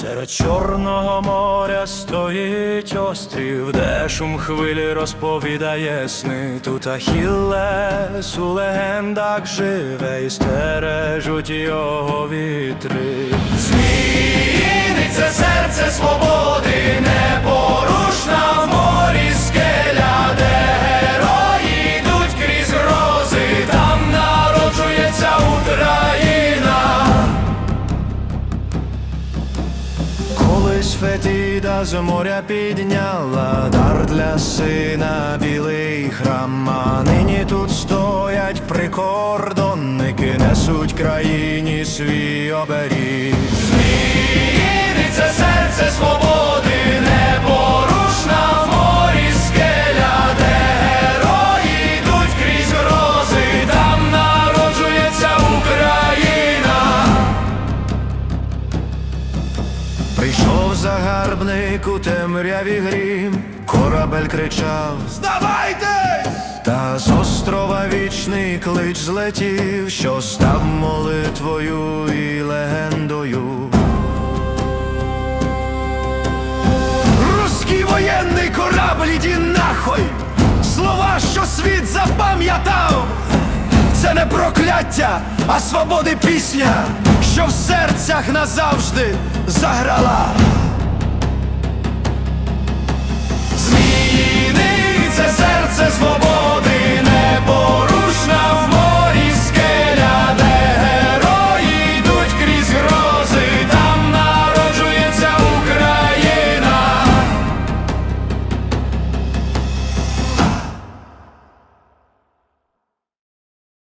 Серед Чорного моря стоїть острів, де шум хвилі розповідає сни. Тут Ахіллес у легендах живе і стережуть його вітри. Зміїний це серце свободи, Фетіда з моря підняла. Дар для сина білий храм, а нині тут стоять прикордонники, несуть країні свій оберіг. Зміїний серце свободи, загарбник у темряві грім, корабель кричав Здавайтесь! Та з острова вічний клич злетів, що став молитвою і легендою. Руський воєнний корабль, іди нахуй! Слова, що світ запам'ятав! Це не прокляття, а свободи пісня, що в серцях назавжди заграла.